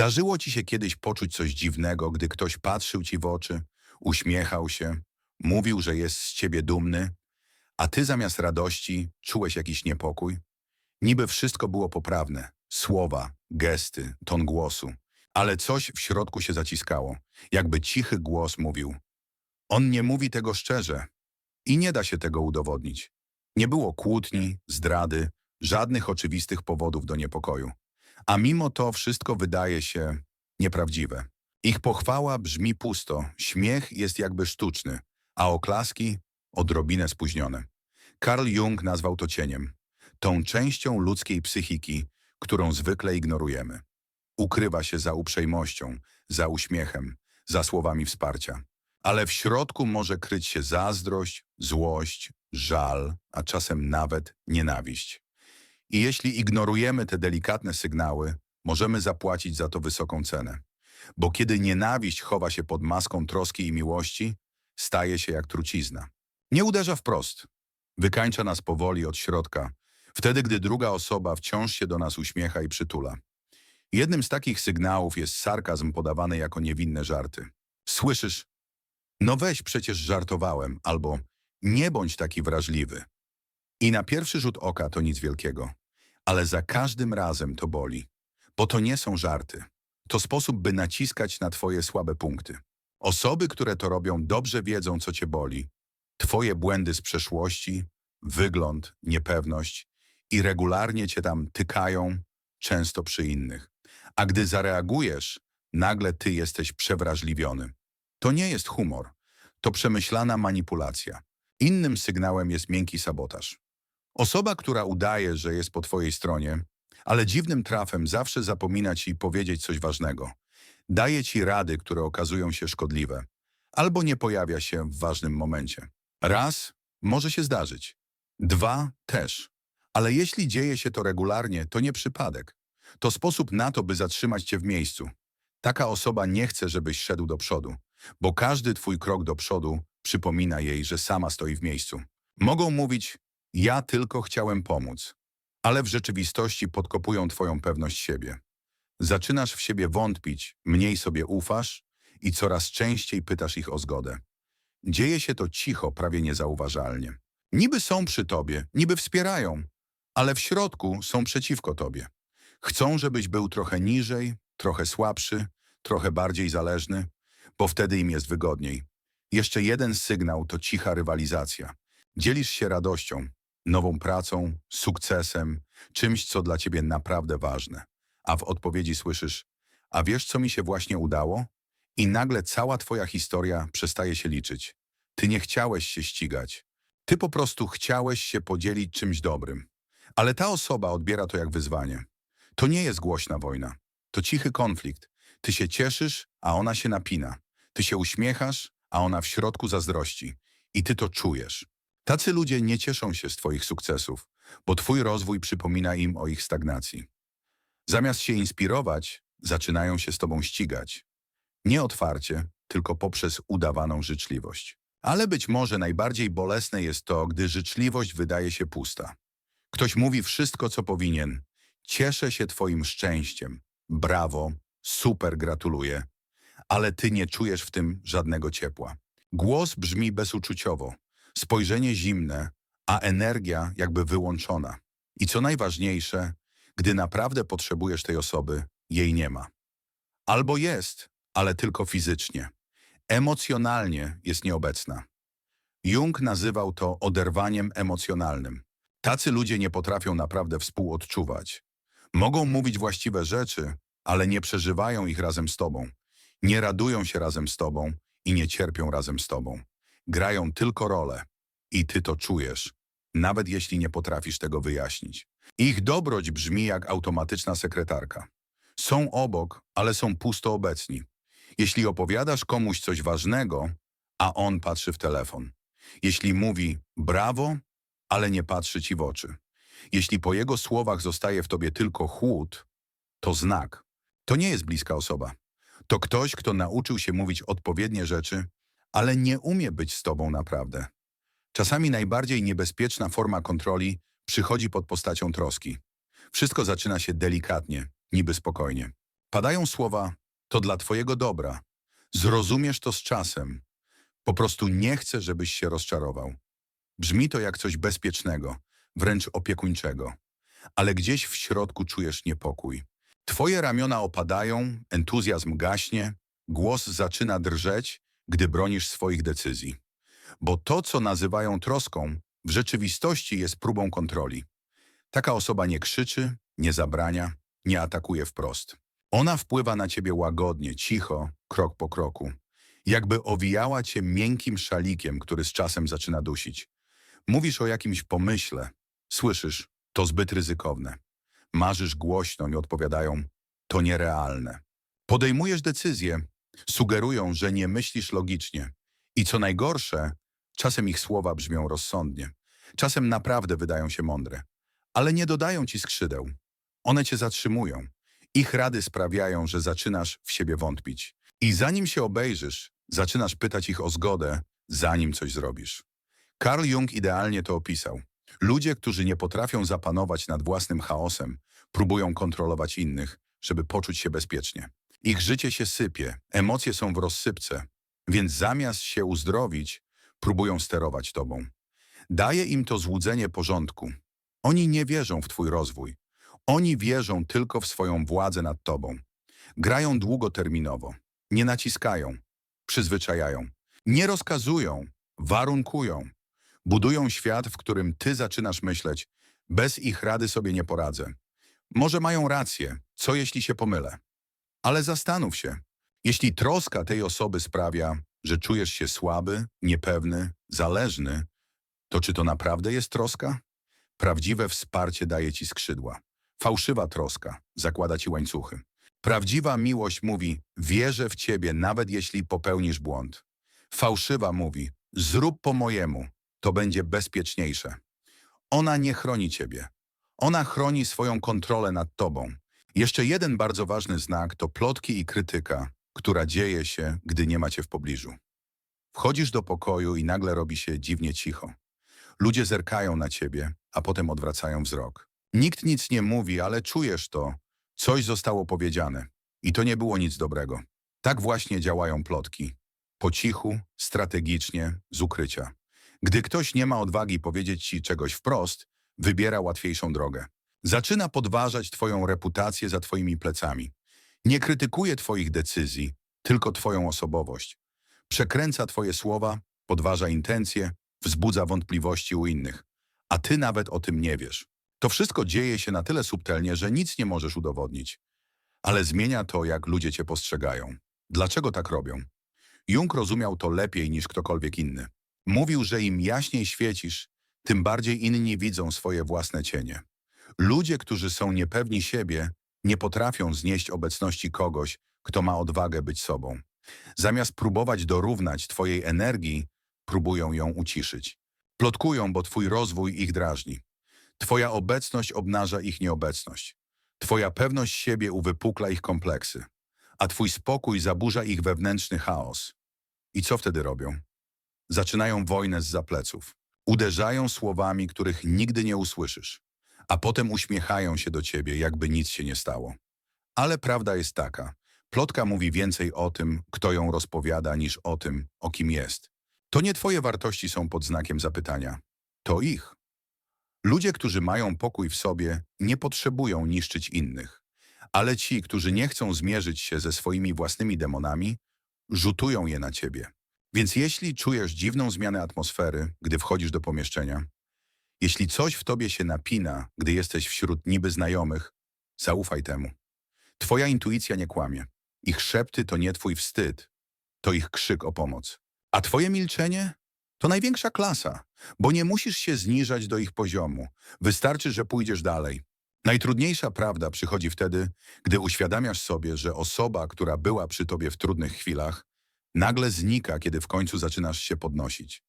Zdarzyło ci się kiedyś poczuć coś dziwnego, gdy ktoś patrzył ci w oczy, uśmiechał się, mówił, że jest z ciebie dumny, a ty zamiast radości czułeś jakiś niepokój? Niby wszystko było poprawne, słowa, gesty, ton głosu, ale coś w środku się zaciskało, jakby cichy głos mówił. On nie mówi tego szczerze i nie da się tego udowodnić. Nie było kłótni, zdrady, żadnych oczywistych powodów do niepokoju. A mimo to wszystko wydaje się nieprawdziwe. Ich pochwała brzmi pusto, śmiech jest jakby sztuczny, a oklaski odrobinę spóźnione. Carl Jung nazwał to cieniem, tą częścią ludzkiej psychiki, którą zwykle ignorujemy. Ukrywa się za uprzejmością, za uśmiechem, za słowami wsparcia. Ale w środku może kryć się zazdrość, złość, żal, a czasem nawet nienawiść. I jeśli ignorujemy te delikatne sygnały, możemy zapłacić za to wysoką cenę. Bo kiedy nienawiść chowa się pod maską troski i miłości, staje się jak trucizna. Nie uderza wprost. Wykańcza nas powoli od środka, wtedy gdy druga osoba wciąż się do nas uśmiecha i przytula. Jednym z takich sygnałów jest sarkazm podawany jako niewinne żarty. Słyszysz? No weź, przecież żartowałem, albo nie bądź taki wrażliwy. I na pierwszy rzut oka to nic wielkiego, ale za każdym razem to boli, bo to nie są żarty. To sposób, by naciskać na twoje słabe punkty. Osoby, które to robią, dobrze wiedzą, co cię boli. Twoje błędy z przeszłości, wygląd, niepewność i regularnie cię tam tykają, często przy innych. A gdy zareagujesz, nagle ty jesteś przewrażliwiony. To nie jest humor, to przemyślana manipulacja. Innym sygnałem jest miękki sabotaż. Osoba, która udaje, że jest po twojej stronie, ale dziwnym trafem zawsze zapomina ci powiedzieć coś ważnego. Daje ci rady, które okazują się szkodliwe, albo nie pojawia się w ważnym momencie. Raz, może się zdarzyć. Dwa, też. Ale jeśli dzieje się to regularnie, to nie przypadek. To sposób na to, by zatrzymać cię w miejscu. Taka osoba nie chce, żebyś szedł do przodu, bo każdy twój krok do przodu przypomina jej, że sama stoi w miejscu. Mogą mówić, ja tylko chciałem pomóc, ale w rzeczywistości podkopują twoją pewność siebie. Zaczynasz w siebie wątpić, mniej sobie ufasz i coraz częściej pytasz ich o zgodę. Dzieje się to cicho, prawie niezauważalnie. Niby są przy tobie, niby wspierają, ale w środku są przeciwko tobie. Chcą, żebyś był trochę niżej, trochę słabszy, trochę bardziej zależny, bo wtedy im jest wygodniej. Jeszcze jeden sygnał to cicha rywalizacja. Dzielisz się radością, nową pracą, sukcesem, czymś, co dla ciebie naprawdę ważne. A w odpowiedzi słyszysz, a wiesz, co mi się właśnie udało? I nagle cała twoja historia przestaje się liczyć. Ty nie chciałeś się ścigać. Ty po prostu chciałeś się podzielić czymś dobrym. Ale ta osoba odbiera to jak wyzwanie. To nie jest głośna wojna. To cichy konflikt. Ty się cieszysz, a ona się napina. Ty się uśmiechasz, a ona w środku zazdrości. I ty to czujesz. Tacy ludzie nie cieszą się z twoich sukcesów, bo twój rozwój przypomina im o ich stagnacji. Zamiast się inspirować, zaczynają się z tobą ścigać. Nie otwarcie, tylko poprzez udawaną życzliwość. Ale być może najbardziej bolesne jest to, gdy życzliwość wydaje się pusta. Ktoś mówi wszystko, co powinien. Cieszę się twoim szczęściem. Brawo, super gratuluję. Ale ty nie czujesz w tym żadnego ciepła. Głos brzmi bezuczuciowo, spojrzenie zimne, a energia jakby wyłączona. I co najważniejsze, gdy naprawdę potrzebujesz tej osoby, jej nie ma. Albo jest, ale tylko fizycznie. Emocjonalnie jest nieobecna. Jung nazywał to oderwaniem emocjonalnym. Tacy ludzie nie potrafią naprawdę współodczuwać. Mogą mówić właściwe rzeczy, ale nie przeżywają ich razem z tobą. Nie radują się razem z tobą i nie cierpią razem z tobą. Grają tylko rolę i ty to czujesz, nawet jeśli nie potrafisz tego wyjaśnić. Ich dobroć brzmi jak automatyczna sekretarka. Są obok, ale są pusto obecni. Jeśli opowiadasz komuś coś ważnego, a on patrzy w telefon. Jeśli mówi brawo, ale nie patrzy ci w oczy. Jeśli po jego słowach zostaje w tobie tylko chłód, to znak. To nie jest bliska osoba. To ktoś, kto nauczył się mówić odpowiednie rzeczy, ale nie umie być z tobą naprawdę. Czasami najbardziej niebezpieczna forma kontroli przychodzi pod postacią troski. Wszystko zaczyna się delikatnie, niby spokojnie. Padają słowa, to dla twojego dobra. Zrozumiesz to z czasem. Po prostu nie chcę, żebyś się rozczarował. Brzmi to jak coś bezpiecznego, wręcz opiekuńczego. Ale gdzieś w środku czujesz niepokój. Twoje ramiona opadają, entuzjazm gaśnie, głos zaczyna drżeć, gdy bronisz swoich decyzji. Bo to, co nazywają troską, w rzeczywistości jest próbą kontroli. Taka osoba nie krzyczy, nie zabrania, nie atakuje wprost. Ona wpływa na ciebie łagodnie, cicho, krok po kroku. Jakby owijała cię miękkim szalikiem, który z czasem zaczyna dusić. Mówisz o jakimś pomyśle. Słyszysz, to zbyt ryzykowne. Marzysz głośno i odpowiadają, to nierealne. Podejmujesz decyzje, sugerują, że nie myślisz logicznie. I co najgorsze, czasem ich słowa brzmią rozsądnie. Czasem naprawdę wydają się mądre. Ale nie dodają ci skrzydeł. One cię zatrzymują. Ich rady sprawiają, że zaczynasz w siebie wątpić. I zanim się obejrzysz, zaczynasz pytać ich o zgodę, zanim coś zrobisz. Carl Jung idealnie to opisał. Ludzie, którzy nie potrafią zapanować nad własnym chaosem, próbują kontrolować innych, żeby poczuć się bezpiecznie. Ich życie się sypie, emocje są w rozsypce, więc zamiast się uzdrowić, próbują sterować tobą. Daje im to złudzenie porządku. Oni nie wierzą w twój rozwój. Oni wierzą tylko w swoją władzę nad tobą. Grają długoterminowo. Nie naciskają. Przyzwyczajają. Nie rozkazują. Warunkują. Budują świat, w którym ty zaczynasz myśleć, bez ich rady sobie nie poradzę. Może mają rację, co jeśli się pomylę? Ale zastanów się, jeśli troska tej osoby sprawia, że czujesz się słaby, niepewny, zależny, to czy to naprawdę jest troska? Prawdziwe wsparcie daje ci skrzydła. Fałszywa troska zakłada ci łańcuchy. Prawdziwa miłość mówi, wierzę w ciebie, nawet jeśli popełnisz błąd. Fałszywa mówi, zrób po mojemu, to będzie bezpieczniejsze. Ona nie chroni ciebie. Ona chroni swoją kontrolę nad tobą. Jeszcze jeden bardzo ważny znak to plotki i krytyka, która dzieje się, gdy nie macie w pobliżu. Wchodzisz do pokoju i nagle robi się dziwnie cicho. Ludzie zerkają na ciebie, a potem odwracają wzrok. Nikt nic nie mówi, ale czujesz to. Coś zostało powiedziane. I to nie było nic dobrego. Tak właśnie działają plotki. Po cichu, strategicznie, z ukrycia. Gdy ktoś nie ma odwagi powiedzieć ci czegoś wprost, wybiera łatwiejszą drogę. Zaczyna podważać twoją reputację za twoimi plecami. Nie krytykuje twoich decyzji, tylko twoją osobowość. Przekręca twoje słowa, podważa intencje, wzbudza wątpliwości u innych. A ty nawet o tym nie wiesz. To wszystko dzieje się na tyle subtelnie, że nic nie możesz udowodnić. Ale zmienia to, jak ludzie cię postrzegają. Dlaczego tak robią? Jung rozumiał to lepiej niż ktokolwiek inny. Mówił, że im jaśniej świecisz, tym bardziej inni widzą swoje własne cienie. Ludzie, którzy są niepewni siebie, nie potrafią znieść obecności kogoś, kto ma odwagę być sobą. Zamiast próbować dorównać twojej energii, próbują ją uciszyć. Plotkują, bo twój rozwój ich drażni. Twoja obecność obnaża ich nieobecność. Twoja pewność siebie uwypukla ich kompleksy, a twój spokój zaburza ich wewnętrzny chaos. I co wtedy robią? Zaczynają wojnę z zapleców. Uderzają słowami, których nigdy nie usłyszysz, a potem uśmiechają się do ciebie, jakby nic się nie stało. Ale prawda jest taka. Plotka mówi więcej o tym, kto ją rozpowiada, niż o tym, o kim jest. To nie twoje wartości są pod znakiem zapytania. To ich. Ludzie, którzy mają pokój w sobie, nie potrzebują niszczyć innych. Ale ci, którzy nie chcą zmierzyć się ze swoimi własnymi demonami, rzutują je na ciebie. Więc jeśli czujesz dziwną zmianę atmosfery, gdy wchodzisz do pomieszczenia, jeśli coś w tobie się napina, gdy jesteś wśród niby znajomych, zaufaj temu. Twoja intuicja nie kłamie. Ich szepty to nie twój wstyd, to ich krzyk o pomoc. A twoje milczenie to największa klasa, bo nie musisz się zniżać do ich poziomu. Wystarczy, że pójdziesz dalej. Najtrudniejsza prawda przychodzi wtedy, gdy uświadamiasz sobie, że osoba, która była przy tobie w trudnych chwilach, nagle znika, kiedy w końcu zaczynasz się podnosić.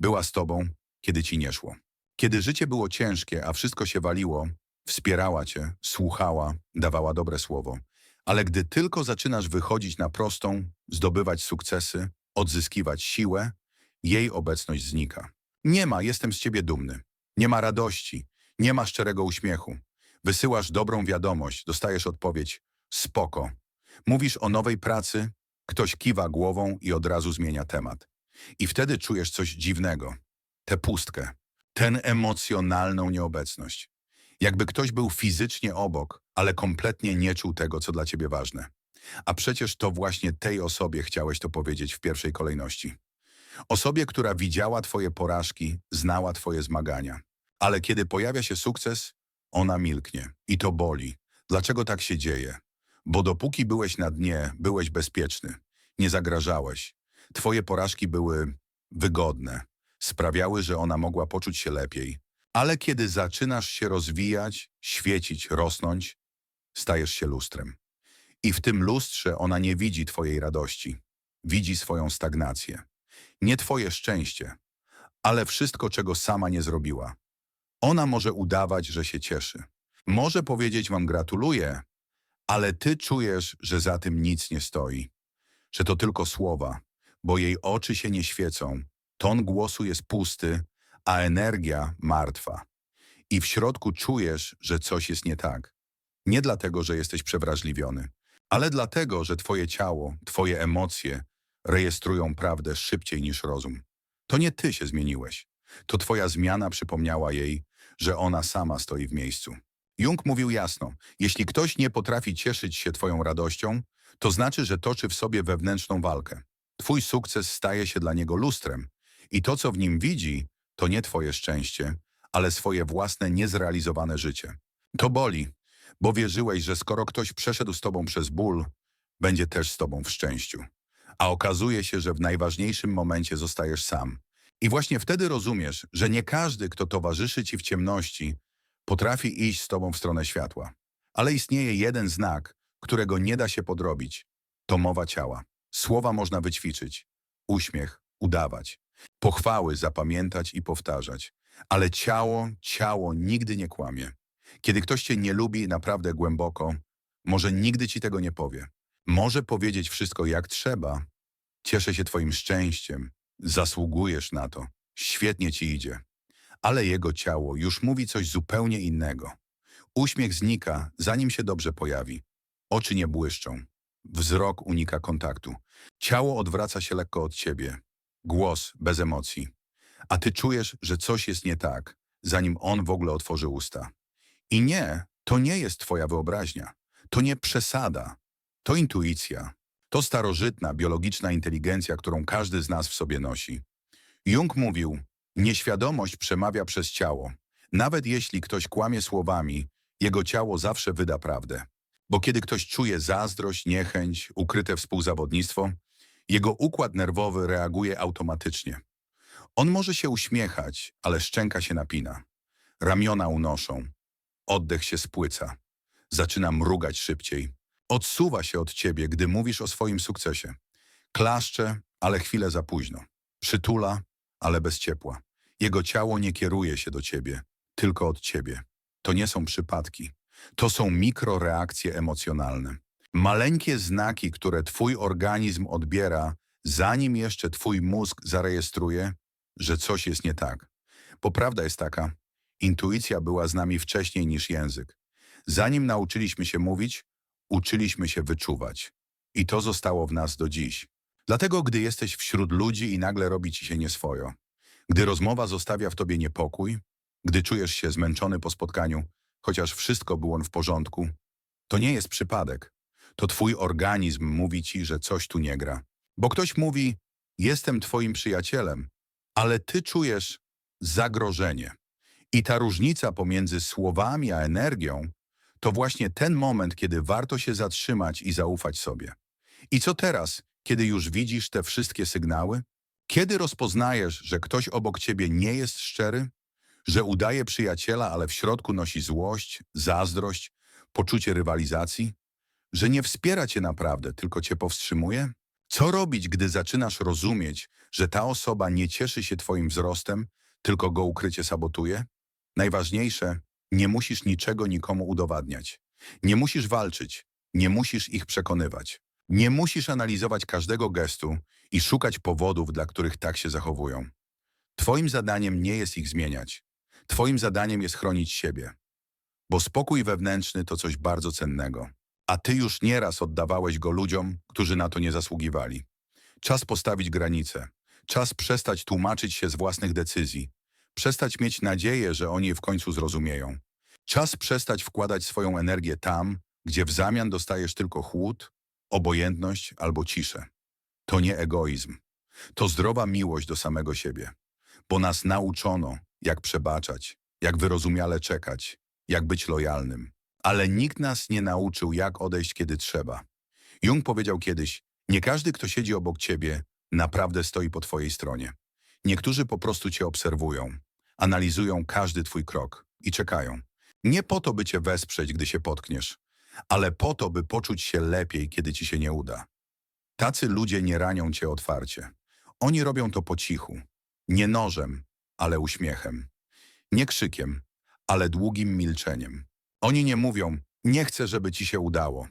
Była z tobą, kiedy ci nie szło. Kiedy życie było ciężkie, a wszystko się waliło, wspierała cię, słuchała, dawała dobre słowo. Ale gdy tylko zaczynasz wychodzić na prostą, zdobywać sukcesy, odzyskiwać siłę, jej obecność znika. Nie ma, jestem z ciebie dumny. Nie ma radości, nie ma szczerego uśmiechu. Wysyłasz dobrą wiadomość, dostajesz odpowiedź, spoko, Mówisz o nowej pracy, ktoś kiwa głową i od razu zmienia temat. I wtedy czujesz coś dziwnego. Tę pustkę, tę emocjonalną nieobecność. Jakby ktoś był fizycznie obok, ale kompletnie nie czuł tego, co dla ciebie ważne. A przecież to właśnie tej osobie chciałeś to powiedzieć w pierwszej kolejności. Osobie, która widziała twoje porażki, znała twoje zmagania. Ale kiedy pojawia się sukces, ona milknie. I to boli. Dlaczego tak się dzieje? Bo dopóki byłeś na dnie, byłeś bezpieczny. Nie zagrażałeś. Twoje porażki były wygodne. Sprawiały, że ona mogła poczuć się lepiej. Ale kiedy zaczynasz się rozwijać, świecić, rosnąć, stajesz się lustrem. I w tym lustrze ona nie widzi twojej radości. Widzi swoją stagnację. Nie twoje szczęście, ale wszystko, czego sama nie zrobiła. Ona może udawać, że się cieszy. Może powiedzieć wam gratuluję, ale ty czujesz, że za tym nic nie stoi. Że to tylko słowa, bo jej oczy się nie świecą, ton głosu jest pusty, a energia martwa. I w środku czujesz, że coś jest nie tak. Nie dlatego, że jesteś przewrażliwiony, ale dlatego, że twoje ciało, twoje emocje rejestrują prawdę szybciej niż rozum. To nie ty się zmieniłeś. To twoja zmiana przypomniała jej, że ona sama stoi w miejscu. Jung mówił jasno, jeśli ktoś nie potrafi cieszyć się twoją radością, to znaczy, że toczy w sobie wewnętrzną walkę. Twój sukces staje się dla niego lustrem i to, co w nim widzi, to nie twoje szczęście, ale swoje własne niezrealizowane życie. To boli, bo wierzyłeś, że skoro ktoś przeszedł z tobą przez ból, będzie też z tobą w szczęściu. A okazuje się, że w najważniejszym momencie zostajesz sam. I właśnie wtedy rozumiesz, że nie każdy, kto towarzyszy ci w ciemności, potrafi iść z tobą w stronę światła. Ale istnieje jeden znak, którego nie da się podrobić. To mowa ciała. Słowa można wyćwiczyć. Uśmiech, udawać. Pochwały zapamiętać i powtarzać. Ale ciało, ciało nigdy nie kłamie. Kiedy ktoś cię nie lubi naprawdę głęboko, może nigdy ci tego nie powie. Może powiedzieć wszystko jak trzeba. Cieszę się twoim szczęściem. Zasługujesz na to. Świetnie ci idzie. Ale jego ciało już mówi coś zupełnie innego. Uśmiech znika, zanim się dobrze pojawi. Oczy nie błyszczą. Wzrok unika kontaktu. Ciało odwraca się lekko od ciebie. Głos bez emocji. A ty czujesz, że coś jest nie tak, zanim on w ogóle otworzy usta. I nie, to nie jest twoja wyobraźnia. To nie przesada. To intuicja. To starożytna, biologiczna inteligencja, którą każdy z nas w sobie nosi. Jung mówił, nieświadomość przemawia przez ciało. Nawet jeśli ktoś kłamie słowami, jego ciało zawsze wyda prawdę. Bo kiedy ktoś czuje zazdrość, niechęć, ukryte współzawodnictwo, jego układ nerwowy reaguje automatycznie. On może się uśmiechać, ale szczęka się napina. Ramiona unoszą. Oddech się spłyca. Zaczyna mrugać szybciej. Odsuwa się od ciebie, gdy mówisz o swoim sukcesie. Klaszcze, ale chwilę za późno. Przytula, ale bez ciepła. Jego ciało nie kieruje się do ciebie, tylko od ciebie. To nie są przypadki. To są mikroreakcje emocjonalne. Maleńkie znaki, które twój organizm odbiera, zanim jeszcze twój mózg zarejestruje, że coś jest nie tak. Bo prawda jest taka, intuicja była z nami wcześniej niż język. Zanim nauczyliśmy się mówić, uczyliśmy się wyczuwać. I to zostało w nas do dziś. Dlatego, gdy jesteś wśród ludzi i nagle robi ci się nieswojo, gdy rozmowa zostawia w tobie niepokój, gdy czujesz się zmęczony po spotkaniu, chociaż wszystko było w porządku, to nie jest przypadek. To twój organizm mówi ci, że coś tu nie gra. Bo ktoś mówi, jestem twoim przyjacielem, ale ty czujesz zagrożenie. I ta różnica pomiędzy słowami a energią to właśnie ten moment, kiedy warto się zatrzymać i zaufać sobie. I co teraz, kiedy już widzisz te wszystkie sygnały? Kiedy rozpoznajesz, że ktoś obok ciebie nie jest szczery? Że udaje przyjaciela, ale w środku nosi złość, zazdrość, poczucie rywalizacji? Że nie wspiera cię naprawdę, tylko cię powstrzymuje? Co robić, gdy zaczynasz rozumieć, że ta osoba nie cieszy się twoim wzrostem, tylko go ukrycie sabotuje? Najważniejsze, nie musisz niczego nikomu udowadniać. Nie musisz walczyć, nie musisz ich przekonywać. Nie musisz analizować każdego gestu i szukać powodów, dla których tak się zachowują. Twoim zadaniem nie jest ich zmieniać. Twoim zadaniem jest chronić siebie. Bo spokój wewnętrzny to coś bardzo cennego. A ty już nieraz oddawałeś go ludziom, którzy na to nie zasługiwali. Czas postawić granice. Czas przestać tłumaczyć się z własnych decyzji. Przestać mieć nadzieję, że oni w końcu zrozumieją. Czas przestać wkładać swoją energię tam, gdzie w zamian dostajesz tylko chłód, obojętność albo ciszę. To nie egoizm. To zdrowa miłość do samego siebie. Bo nas nauczono, jak przebaczać, jak wyrozumiale czekać, jak być lojalnym. Ale nikt nas nie nauczył, jak odejść, kiedy trzeba. Jung powiedział kiedyś, nie każdy, kto siedzi obok ciebie, naprawdę stoi po twojej stronie. Niektórzy po prostu cię obserwują, analizują każdy twój krok i czekają. Nie po to, by cię wesprzeć, gdy się potkniesz, ale po to, by poczuć się lepiej, kiedy ci się nie uda. Tacy ludzie nie ranią cię otwarcie. Oni robią to po cichu. Nie nożem, ale uśmiechem. Nie krzykiem, ale długim milczeniem. Oni nie mówią, nie chcę, żeby ci się udało.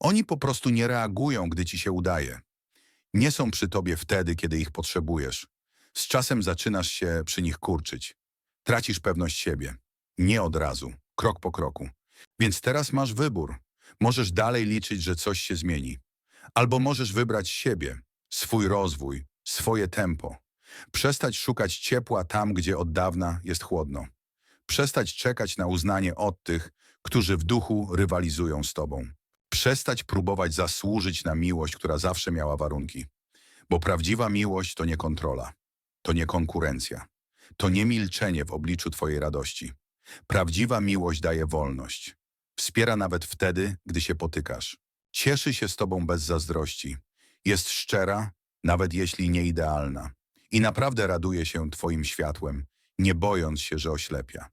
Oni po prostu nie reagują, gdy ci się udaje. Nie są przy tobie wtedy, kiedy ich potrzebujesz. Z czasem zaczynasz się przy nich kurczyć. Tracisz pewność siebie. Nie od razu, krok po kroku. Więc teraz masz wybór. Możesz dalej liczyć, że coś się zmieni. Albo możesz wybrać siebie, swój rozwój, swoje tempo. Przestać szukać ciepła tam, gdzie od dawna jest chłodno. Przestać czekać na uznanie od tych, którzy w duchu rywalizują z tobą. Przestać próbować zasłużyć na miłość, która zawsze miała warunki. Bo prawdziwa miłość to nie kontrola, to nie konkurencja, to nie milczenie w obliczu twojej radości. Prawdziwa miłość daje wolność. Wspiera nawet wtedy, gdy się potykasz. Cieszy się z tobą bez zazdrości. Jest szczera, nawet jeśli nie idealna. I naprawdę raduje się twoim światłem, nie bojąc się, że oślepia.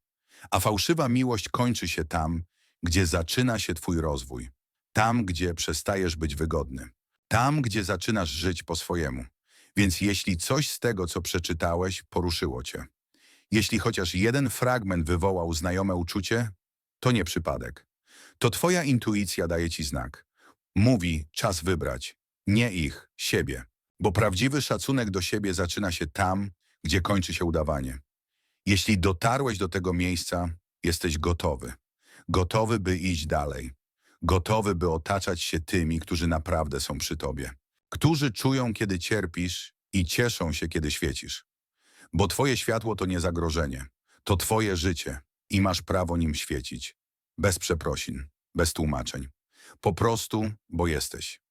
A fałszywa miłość kończy się tam, gdzie zaczyna się twój rozwój. Tam, gdzie przestajesz być wygodny. Tam, gdzie zaczynasz żyć po swojemu. Więc jeśli coś z tego, co przeczytałeś, poruszyło cię, jeśli chociaż jeden fragment wywołał znajome uczucie, to nie przypadek. To twoja intuicja daje ci znak. Mówi, czas wybrać. Nie ich, siebie. Bo prawdziwy szacunek do siebie zaczyna się tam, gdzie kończy się udawanie. Jeśli dotarłeś do tego miejsca, jesteś gotowy. Gotowy, by iść dalej. Gotowy, by otaczać się tymi, którzy naprawdę są przy tobie. Którzy czują, kiedy cierpisz i cieszą się, kiedy świecisz. Bo twoje światło to nie zagrożenie. To twoje życie i masz prawo nim świecić. Bez przeprosin, bez tłumaczeń. Po prostu, bo jesteś.